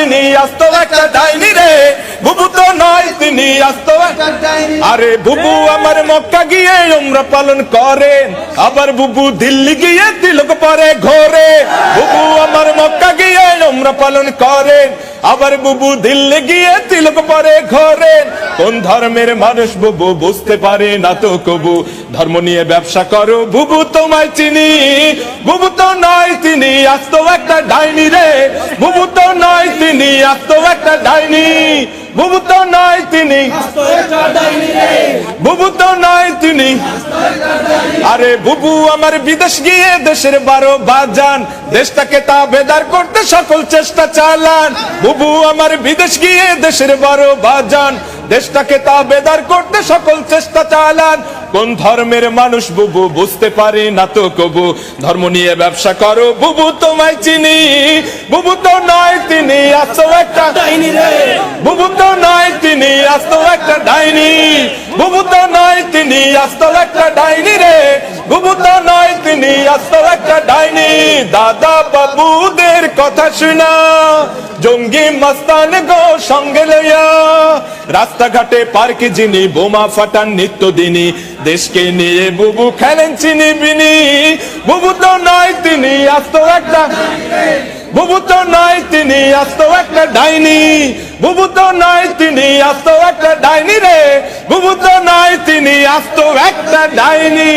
তিনি আস্ত একটা ডাইনি রে। বুবু তো নয় তিনি আস্ত আরে বুবু আমার মক্কা গিয়ে উমরা পালন করেন। আবার বুবু দিল্লি গিয়ে তিলক পরে ঘরে। বুবু আমার মক্কা গিয়ে উমরা পালন করেন। আবার বুবু দিল্লি গিয়ে তিলক পরে ঘরেন। কোন ধর্মের মানুষ বুবু বুঝতে পারে না তো কবু? ধর্ম নিয়ে ব্যবসা করো বুবু তোমায় চিনি। বুবু তো নয় তিনি আস্ত একটা ডাইনি রে। বুবু নয় তিনি, আস্ত একটা ডাইনি। বুবু নয় তিনি। বুবু নয় তিনি। আরে বুবু, আমার বিদেশ গিয়ে দেশের বারো বাজান। দেশটাকে তা বেদার করতে সকল চেষ্টা চালান। বুবু, আমার বিদেশ গিয়ে দেশের বারো বাজান। দেশটাকে তা বেদার করতে সকল চেষ্টা চালান। কোন ধর্মের মানুষ বুবু বুঝতে পারে না তো কবু? ধর্ম নিয়ে ব্যবসা করো বুবু তোমায় চিনি বুবু তো নয় তিনি আসো একটা ডাইনি রে। বুবু তো নয় তিনি আস্ত একটা ডাইনি বুবু তো নয় তিনি আস্ত একটা ডাইনি রে বুবু তো নয় আস্ত একটা ডাইনি, দাদা বাবুদের কথা শুনা। জঙ্গি মস্তান গো, সঙ্গে লইয়া। রাস্তাঘাটে পার্কে যিনি, বোমা ফাটান নিত্য দিনই দেশকে নিয়ে বুবু খেলেন চিনি বিনি। বুবু তো নয় তিনি আস্ত একটা বুবু তো নয় তিনি আস্ত একটা ডাইনি। বুবু তো নয় তিনি আস্ত একটা ডাইনি রে। বুবু তো নয় তিনি আস্ত একটা ডাইনি।